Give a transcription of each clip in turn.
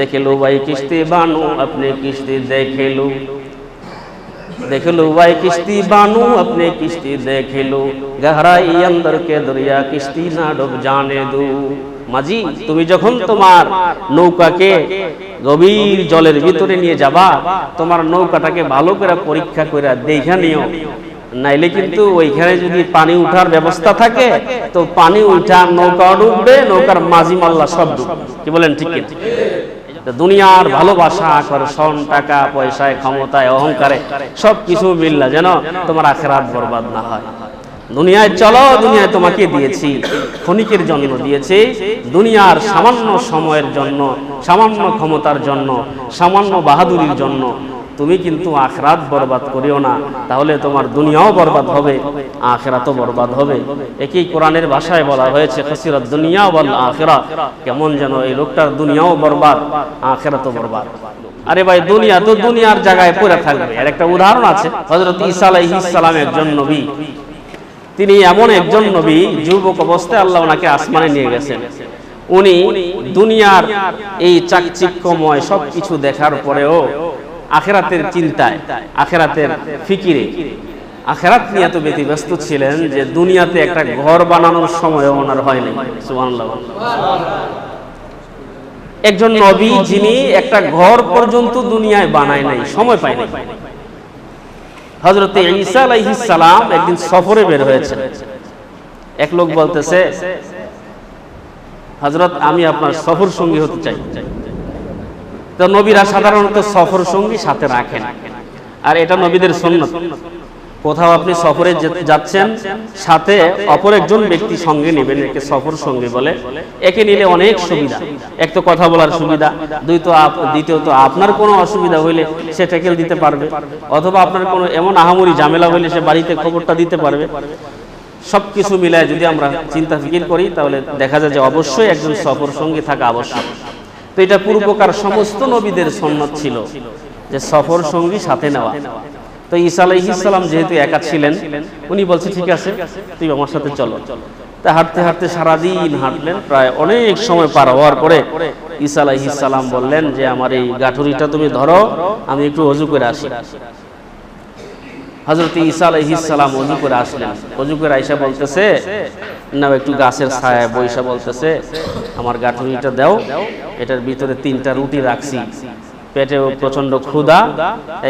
দেখেলু ভাই কিস্তি বানু আপনি কিস্তি দেখেলু দেখলু ভাই কিস্তি বানু আপনি কিস্তি দেখেলু গহরাই অন্দর কে দরিয়া কিস্তি না ডুব জানে দু মাঝি তুমি যখন তোমার নৌকাকে গভীর জলের ভিতরে নিয়ে যাবা তোমার নৌকাটাকে ভালো করে পরীক্ষা করে দেখে নিও নাইলে কিন্তু ওইখানে যদি পানি উঠার ব্যবস্থা থাকে তো পানি উঠা নৌকা ডুববে নৌকার মাঝি মাল্লা সব ডুববে কি বলেন ঠিক দুনিয়ার ভালোবাসা আকর্ষণ টাকা, পয়সায়, ক্ষমতায়, অহংকারে সব কিছু মিললা যেন তোমার আখেরাত বরবাদ না হয়। দুনিয়ায় চলো, দুনিয়ায় তোমাকে দিয়েছি, ক্ষণিকের জন্য দিয়েছি, দুনিয়ার সামান্য সময়ের জন্য, সামান্য ক্ষমতার জন্য, সামান্য বাহাদুরির জন্য তুমি কিন্তু আখরাত বরবাদ করিও না। তাহলে তোমার দুনিয়াও বরবাদ হবে, আখেরাতও বরবাদ হবে। একই কোরআনের ভাষায় বলা হয়েছে, খসিরাত দুনিয়া বল আখেরা কেমন যেন এই লোকটার দুনিয়াও বরবাদ, আখেরাতও বরবাদ। আরে ভাই, দুনিয়া তো দুনিয়ার জায়গায় পড়ে থাকবে। এর একটা উদাহরণ আছে হজরত ঈসা আলাইহিস সালাম একজন নবী। তিনি এমন একজন নবী, যুবক অবস্থায় আল্লাহ ওনাকে আসমানে নিয়ে গেছেন। উনি দুনিয়ার এই চাকচিক্যময় সব কিছু দেখার পরেও আখেরাতের চিন্তায় আখেরাতের ফিকিরে। আখেরাত নিয়ে এত ব্যতিব্যস্ত ছিলেন যে দুনিয়াতে একটা ঘর বানানোর সময় ওনার হয়নি। সুবহানাল্লাহ। একজন নবী যিনি একটা ঘর পর্যন্ত দুনিয়ায় বানায় নাই সময় পায় নাই হজরত ঈসা আলাইহিস সালাম একদিন সফরে বের হয়েছে। এক লোক বলতেছে হজরত আমি আপনার সফর সঙ্গী হতে চাই। তো নবীরা সাধারণত সফর সঙ্গী সাথে রাখেন। আর এটা নবীদের সন্ন্যত কোথাও আপনি সফরে যাচ্ছেন, সাথে অপর একজন ব্যক্তি সঙ্গে নেবেন, একে সফর সঙ্গী বলে। একে নিলে অনেক সুবিধা। এক তো কথা বলার সুবিধা, দুই তো দ্বিতীয়ত আপনার কোনো অসুবিধা হইলে সে ট্যাকেল দিতে পারবে। অথবা আপনার কোনো এমন আহামরি ঝামেলা হইলে সে বাড়িতে খবরটা দিতে পারবে। সব কিছু মিলায় যদি আমরা চিন্তা ফিকির করি, তাহলে দেখা যায় যে অবশ্যই একজন সফর সঙ্গী থাকা আবশ্যক। তো এটা পূর্বকার সমস্ত নবীদের সন্ন্যত ছিল যে সফর সঙ্গী সাথে নেওয়া। তো ঈসা আলাইহিসাল্লাম যেহেতু একা ছিলেন, উনি বলছে, ঠিক আছে, তুই আমার সাথে চলো। তা হাঁটতে হাঁটতে সারাদিন হাঁটলেন, প্রায় অনেক সময় পার হওয়ার পরে ঈসা আলাইহিসাল্লাম বললেন যে, আমার এই গাঠুরিটা তুমি ধরো, আমি একটু অজু করে আসি। হজরত ঈসা আলাইহিসসালাম অজু করে আসলেন। অজু করে আইসা বলতেছে, না একটু গাছের ছায়া বৈশা বলতেছে, আমার গাঠুরিটা দাও, এটার ভিতরে তিনটা রুটি রাখছি। পেটে প্রচণ্ড ক্ষুধা,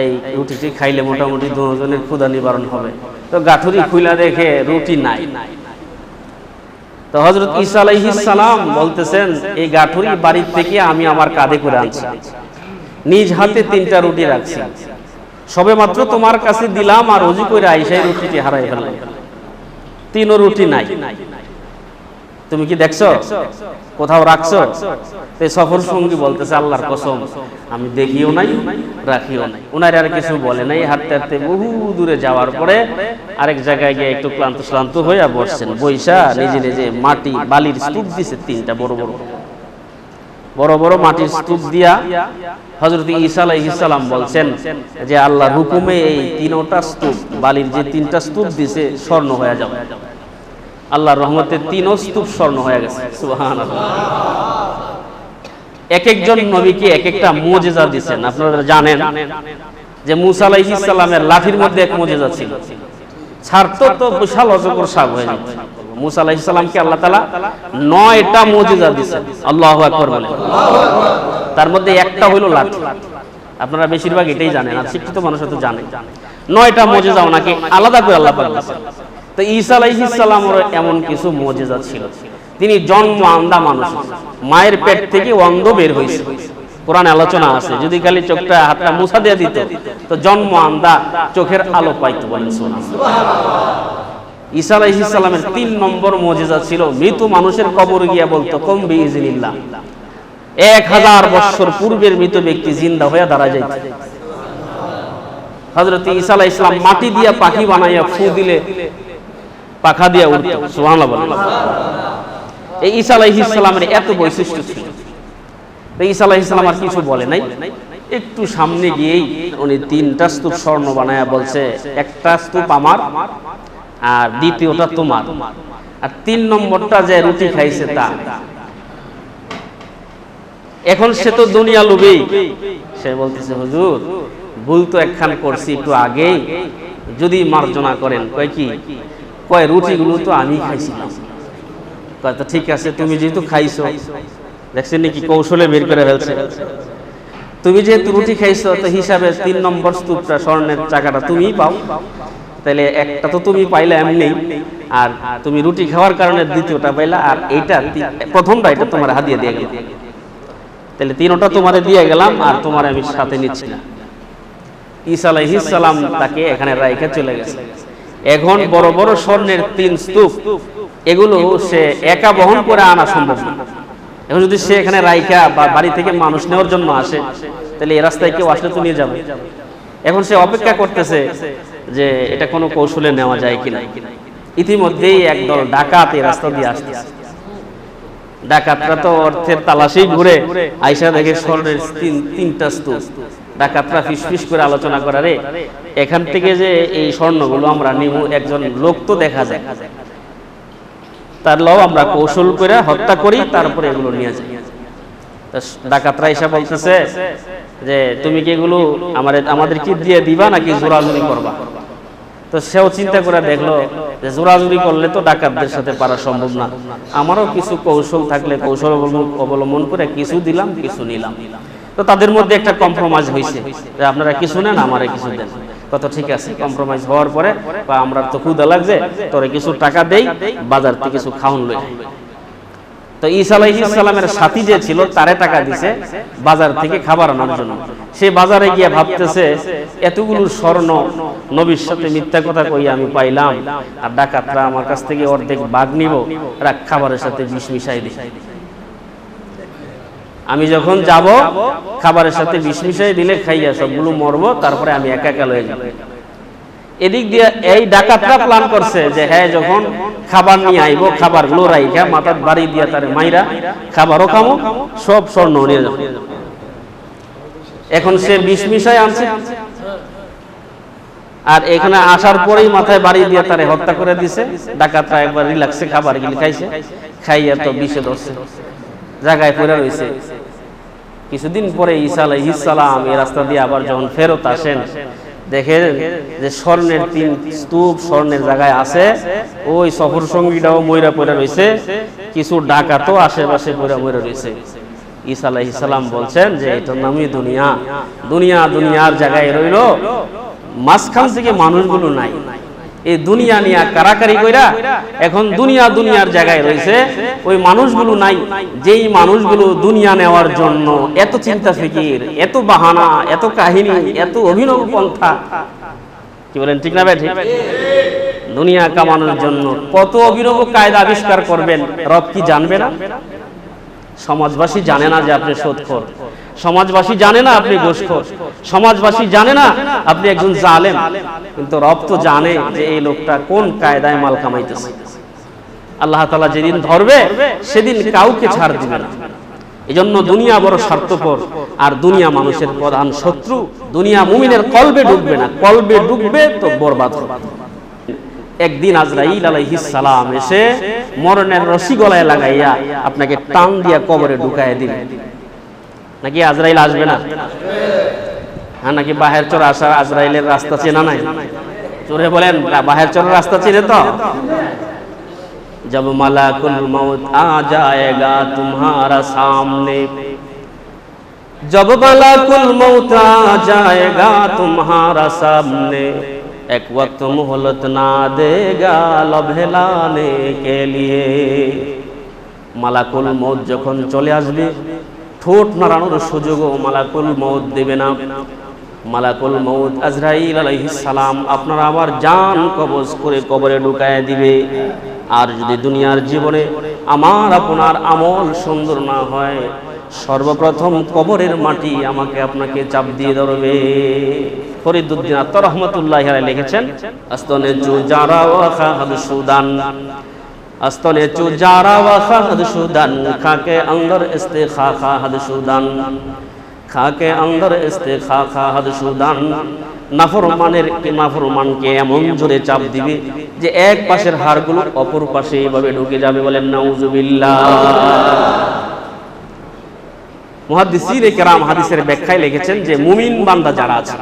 এই রুটিটি খাইলে মোটামুটি দুজনের ক্ষুধা নিবারণ হবে। তো গাঠুরি খুইলা দেখে রুটি নাই। তো হজরত ঈসা আলাইহিস সালাম বলতেছেন, এই গাঠুরি বাড়ির থেকে আমি আমার কাঁধে করে আনছি। নিজ হাতে তিনটা রুটি রাখছি। সবে মাত্র তোমার কাছে দিলাম আর অজু করে আইসাই রুটিটি হারাই ফেললাম। তিনও রুটি নাই। তুমি কি দেখছ? কোথাও রাখছো? এই সফর সঙ্গী বলতেছে আল্লাহর কসম আমি দেখিও নাই রাখিও নাই। উনার আর কিছু বলে নাই হাঁটতে হাঁটতে বহু দূরে যাওয়ার পরে আরেক জায়গায় গিয়ে একটু ক্লান্ত শ্লান্ত হয়ে বসছেন। বৈশা নিজে নিজে মাটি বালির স্তূপ দিছে তিনটা বড় বড়। বড় বড় মাটির স্তূপ দিয়া হজরত ঈসা আলাইহিসসালাম বলছেন যে আল্লাহর হুকুমে এই তিনটা স্তূপ, বালির যে তিনটা স্তূপ দিছে, স্বর্ণ হয়ে যাবে। আল্লাহর রহমতে তিনও স্তূপ স্বর্ণ হয়ে গেছে। সুবহানাল্লাহ। এক একজন নবীকে এক একটা মুজিজা দিবেন আপনারা জানেন যে মুসা আলাইহিস সালামের লাঠির মধ্যে এক মুজিজা ছিল। ছাড়তো তো বিশাল অজগর সাপ হয়ে যেত। মুসা আলাইহিস সালামকে আল্লাহ তাআলা নয়টা মুজিজা দিবেন আল্লাহু আকবার বলে। তার মধ্যে একটা হইল লাঠি আপনারা বেশিরভাগ এটাই জানেন, আর শিক্ষিত মানুষ তো জানে। নয়টা মুজিজা ওনাকে আলাদা করে আল্লাহ পাক তো ঈসা আলাইহিস সালামের এমন কিছু মুজিজা ছিল। তিনি জন্ম আন্দা মানুষ। মায়ের পেট থেকে অন্ধ বের হয়েছে কোরআন আলোচনা আছে, যদি খালি চোখটা, হাতটা মুছা দিয়ে দিত, তো জন্ম আন্দা চোখের আলো পাইতো বলেন ঈসা আলাইহিস সালামের তিন নম্বর ছিল মানুষের কবর গিয়া বলতো এক হাজার বছর পূর্বের মৃত ব্যক্তি জিন্দা হয়ে দাঁড়া যাইত। হজরত ঈসা আলাইহিস সালাম মাটি দিয়া পাখি বানাইয়া ফু দিলে, পাখা দিয়া উঠত বলেন এই ঈসা আলাইহিস সালামের এত বৈশিষ্ট্য ছিল। ঈসা আলাইহিস সালাম আর কিছু বলে নাই। একটু সামনে গিয়েই উনি তিনটা স্তূপ স্বর্ণ বানায়া বলছে, একটা স্তূপ আমার আর দ্বিতীয়টা তোমার। আর তিন নম্বরটা যে রুটি খাইছে তা। এখন সে তো দুনিয়া লোভী সে বলতেছে, হুজুর, ভুল তো একখান করছি একটু আগেই। যদি মার্জনা করেন, কয় কি? কয়, রুটিগুলো তো আমি খাইছিলাম। কয়, তো ঠিক আছে, তুমি যেহেতু খাইছো, দেখছেন নাকি কৌশলে বের করে ফেলছে। তুমি যেহেতু রুটি খাইছো, তো হিসাবে তিন নম্বর স্তূপটা, স্বর্ণের চাকাটা তুমিই পাও। তাহলে একটা তো তুমি পাইলে এমনি, আর তুমি রুটি খাওয়ার কারণে দ্বিতীয়টা পাইলা, আর এইটা প্রথমটা এটা তোমার হাতিয়ে দিয়ে গেল। তাহলে তিনটা তোমারে দিয়ে গেলাম, আর তোমার আমি সাথে নিচ্ছি না। ঈসা আলাইহিস সালাম তাকে এখানে রাইখে চলে গেছে। এখন বড় বড় স্বর্ণের তিন স্তূপ, এগুলো সে একা বহন করে আনা সম্ভব না। এখন যদি সে এখানে রাইখা বা বাড়ি থেকে মানুষ নেওয়ার জন্য আসে তাহলে এই রাস্তায় কেউ আসলে তো নিয়ে যাবে। এখন সে অপেক্ষা করতেছে যে এটা কোনো কৌশলে নেওয়া যায় কিনা। ইতিমধ্যেই একদল ডাকাত এই রাস্তা দিয়ে আসতেছে। ডাকাতরা তো অর্থের তালাশেই ঘুরে আইসা দেখে স্বর্ণের তিন তিনটা স্তূপ। ডাকাতরা ফিসফিস করে আলোচনা করারে এখান থেকে যে এই স্বর্ণগুলো আমরা নিব একজন লোক তো দেখা যায়। তার লও আমরা কৌশল করে হত্যা করি তারপরে এগুলো নিয়ে যাই। ডাকাতরা এসে বলতেছে যে তুমি কি এগুলো আমাদের আমাদের কি দিয়ে দিবা নাকি জোরাজুরি করবা? তো সেও চিন্তা করে দেখল যে জোরাজুরি করলে তো ডাকাতদের সাথে পারা সম্ভব না। আমারও কিছু কৌশল থাকলে কৌশল অবলম্বন- করে কিছু দিলাম কিছু নিলাম। তো তাদের মধ্যে একটা কম্প্রোমাইজ হয়েছে। যে আপনারা কিছু নেন আমারে কিছু দেন। কত ঠিক আছে কম্প্রোমাইজ হওয়ার পরে বা আমরা তো ক্ষুদা লাগছে তোরে কিছু টাকা দেই বাজার থেকে কিছু খাওন লই। তো ঈসা আলাইহিস সাথী যে ছিল, তারে টাকা দিছে বাজার থেকে খাবার আনার জন্য। সে বাজারে গিয়ে ভাবতেছে, এতগুলো স্বর্ণ নবীর সাথে মিথ্যা কথা কই আমি পাইলাম। আর ডাকাতরা আমার কাছ থেকে অর্ধেক বাঘ নিব এরা খাবারের সাথে বিষ মিশাই দিই আমি যখন যাব, খাবারের সাথে বিষ মিশাই দিলে খাইয়া সবগুলো মরবো, তারপরে আমি একা একা লয়ে যাব। এদিক দিয়ে এই ডাকাতরা প্ল্যান করছে যে হ্যাঁ যখন খাবার নিয়ে আইবো খাবারগুলো রাইখা, মাথার বাড়ি দিয়া তার মাইরা খাবারও খামো, সব স্বর্ণ নিয়ে যাব। এখন সে বিষ মিশাই আনছে। আর এখানে আসার পরেই মাথায় বাড়ি দিয়ে তারে হত্যা করে দিছে। ডাকাতরা একবার রিল্যাক্সে খাবার গিলি খাইছে, খাইয়া তো বিষে ধরছে, জায়গায় পড়ে রয়েছে কিছুদিন পরে ঈসা আলাইহিস এই রাস্তা দিয়ে আবার যখন ফেরত আসেন দেখেন যে স্বর্ণের তিন স্তূপ স্বর্ণের জায়গায় আছে, ওই সফর সঙ্গীটাও ময়রা পড়ে রয়েছে কিছু ডাকাতও আশেপাশে ময়রা ময়রা রয়েছে ঈসা আলাইহিস বলছেন যে, এটার নামই দুনিয়া। দুনিয়া দুনিয়ার জায়গায় রইল, মাঝখান থেকে মানুষগুলো নাই। এই দুনিয়া নিয়ে কারাকারি কইরা এখন দুনিয়া দুনিয়ার জায়গায় রয়েছে। ওই মানুষগুলো নাই, যেই মানুষগুলো দুনিয়া নেওয়ার জন্য এত চিন্তা ফিকির, এত বাহানা, এত কাহিনী, এত অভিনব পন্থা। কি বলেন, ঠিক না ভাই? দুনিয়া কামানোর জন্য কত অভিনব কায়দা আবিষ্কার করবেন, রব কি জানবে না? সমাজবাসী জানে না যে আপনি সোদখোর সমাজবাসী জানে না আপনি ঘুষখোর সমাজবাসী জানে না আপনি একজন জালেম। কিন্তু রব তো জানে যে এই লোকটা কোন কায়দায় মাল কামাইতেছে। আল্লাহ তালা যেদিন ধরবে, সেদিন কাউকে ছাড় দিবে না। এই জন্য দুনিয়া বড় স্বার্থপর, আর দুনিয়া মানুষের প্রধান শত্রু, দুনিয়া মুমিনের কলবে ডুববে না। কলবে ডুববে তো বরবাদ একদিন আজরাইল আলাইহিস এসে মরণের রশি গলায় লাগাইয়া আপনাকে টান দিয়া কবরে ঢুকায় দিবে। নাকি আজরাইল আসবে না হ্যাঁ নাকি বাহের চর আসা আজরাইলের রাস্তা চেনা নাই চোরে বলেন বাহের চরের রাস্তা চেনে তো जब मलाकुल मौत आ जाएगा तुम्हारा सामने जब मलाकुल मौत आ जाएगा तुम्हारा सामने एक वक्त मोहलत ना देगा लभेलाने के लिए মালাকুল মৌত যখন চলে আসবে ঠোঁট নাড়ানোর সুযোগও মালাকুল মৌত দেবে না। মালাকুল মৌত আজরাইল আলাইহিস সালাম আপনারা আবার জান কবজ করে কবরে ঢুকায় দিবে। আর যদি দুনিয়ার জীবনে আমার আপনার আমল সুন্দর না হয়, সর্বপ্রথম কবরের মাটি আমাকে আপনাকে চাপ দিয়ে ধরবে। ফরিদুদ্দিন আত্মা রহমতুল্লাহ লিখেছেন আস্তনে যারা সুদান। স্থলে চু যারা ওয়াখা সুদান, খাকে অন্দর ইস্তে খা খা হদ সুদান। খাকে অন্দর ইস্তে খা খা হদ সুদান। নাফরমানের নাফরমানকে এমন জোরে চাপ দিবে যে এক পাশের হাড়গুলো অপর পাশে এইভাবে ঢুকে যাবে বলেন, নাউজুবিল্লাহ। মুহাদ্দিসির কেরাম হাদিসের ব্যাখ্যায় লিখেছেন যে মুমিন বান্দা যারা আছে,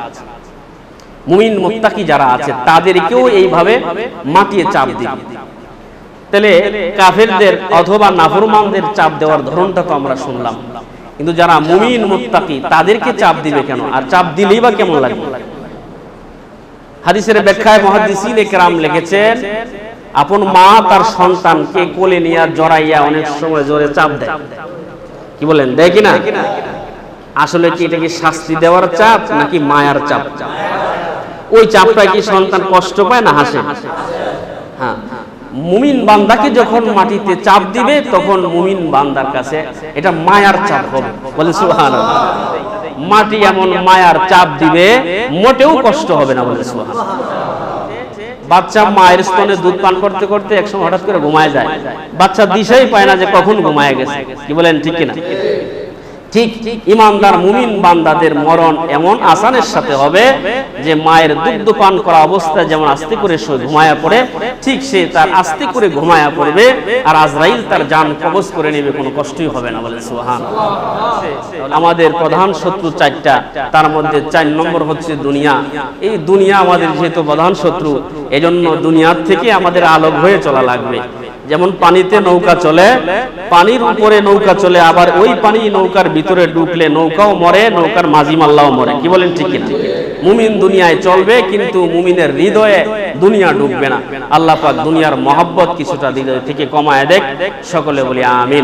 মুমিন মুত্তাকি যারা আছে, তাদেরকেও এইভাবে মাটিয়ে চাপ দিবে। তাহলে কাফেরদের অথবা নাফরমানদের চাপ দেওয়ার ধরনটা তো আমরা শুনলাম। কিন্তু যারা মুমিন, মুত্তাকি, তাদেরকে চাপ দিবে কেন? আর চাপ দিলেই বা কেমন লাগবে? হাদিসের ব্যাখ্যায় মহাদিসিন একরাম লিখেছেন, আপন মা তার সন্তানকে কোলে নিয়ে জড়াইয়া অনেক সময় জোরে চাপ দেয়। কি বলেন? দেয় কিনা আসলে কি এটা কি শাস্তি দেওয়ার চাপ নাকি মায়ার চাপ? ওই চাপটা কি সন্তান কষ্ট পায় না হাসে? হ্যাঁ। মুমিন বান্দাকে যখন মাটিতে চাপ দিবে, তখন মুমিন বান্দার কাছে এটা মায়ার চাপ হবে। বলে সুহান মাটি এমন মায়ার চাপ দিবে, মোটেও কষ্ট হবে না, বলে সুহান বাচ্চা মায়ের স্তনে দুধ পান করতে করতে একসময় হঠাৎ করে ঘুমায় যায়। বাচ্চা দিশাই পায় না যে কখন ঘুমায় গেছে। কি বলেন, ঠিক কিনা? ঠিক ইমানদার মুমিন বান্দাদের মরণ এমন আসানের সাথে হবে যে মায়ের দুগ্ধ পান করা অবস্থায় যেমন আস্তে করে ঘুমায়া পড়ে, ঠিক সে তার আস্তে করে ঘুমায়া পড়বে আর আজরাইল তার যান কবজ করে নেবে, কোনো কষ্টই হবে না বলে সুহান আমাদের প্রধান শত্রু চারটা, তার মধ্যে চার নম্বর হচ্ছে দুনিয়া। এই দুনিয়া আমাদের যেহেতু প্রধান শত্রু, এজন্য দুনিয়ার থেকে আমাদের আলোক হয়ে চলা লাগবে। যেমন পানিতে নৌকা চলে, পানির উপরে নৌকা চলে, আবার ওই পানি নৌকার ভিতরে ঢুকলে নৌকাও মরে, নৌকার মাঝি মাল্লাও মরে। কি বলেন ঠিক কিনা? মুমিন দুনিয়ায় চলবে, কিন্তু মুমিনের হৃদয়ে দুনিয়া ডুববে না। আল্লাহ পাক দুনিয়ার মহব্বত কিছুটা হৃদয় থেকে কমায় দেখ। সকলে বলি, আমিন।